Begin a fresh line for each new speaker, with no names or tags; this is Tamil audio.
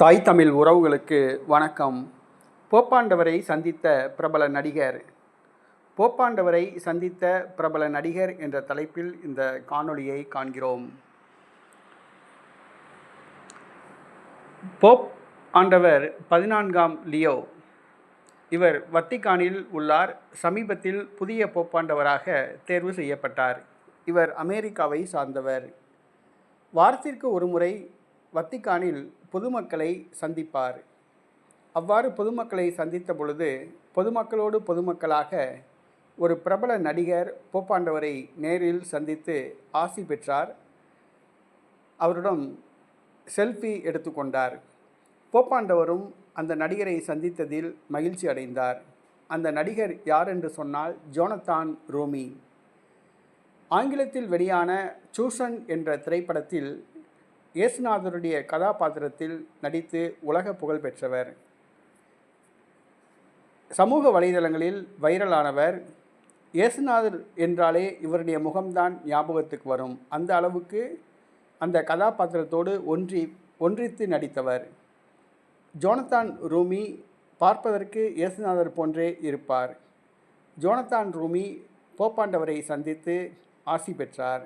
தாய் தமிழ் உறவுகளுக்கு வணக்கம். போப்பாண்டவரை சந்தித்த பிரபல நடிகர். போப்பாண்டவரை சந்தித்த பிரபல நடிகர் என்ற தலைப்பில் இந்த காணொளியை காண்கிறோம். போப் ஆண்டவர் பதினான்காம் லியோ. இவர் வத்திக்கானில் உள்ளார். சமீபத்தில் புதிய போப்பாண்டவராக தேர்வு செய்யப்பட்டார். இவர் அமெரிக்காவை சார்ந்தவர். வாரத்திற்கு ஒருமுறை வத்திக்கானில் பொதுமக்களை சந்திப்பார். அவ்வாறு பொதுமக்களை சந்தித்த பொழுது பொதுமக்களோடு பொதுமக்களாக ஒரு பிரபல நடிகர் போப்பாண்டவரை நேரில் சந்தித்து ஆசி பெற்றார். அவரிடம் செல்ஃபி எடுத்துக்கொண்டார் போப்பாண்டவரும் அந்த நடிகரை சந்தித்ததில் மகிழ்ச்சி அடைந்தார். அந்த நடிகர் யார் என்று சொன்னால் ஜோனத்தான் ரோமி. ஆங்கிலத்தில் வெளியான சூசன் என்ற திரைப்படத்தில் இயேசுநாதருடைய கதாபாத்திரத்தில் நடித்து உலக புகழ் பெற்றவர். சமூக வலைதளங்களில் வைரலானவர். இயேசுநாதர் என்றாலே இவருடைய முகம்தான் ஞாபகத்துக்கு வரும். அந்த அளவுக்கு அந்த கதாபாத்திரத்தோடு ஒன்றி ஒன்றித்து நடித்தவர். ஜோனத்தான் ரூமி பார்ப்பதற்கு இயேசுநாதர் போன்றே இருப்பார். ஜோனத்தான் ரூமி போப்பாண்டவரை சந்தித்து ஆசி பெற்றார்.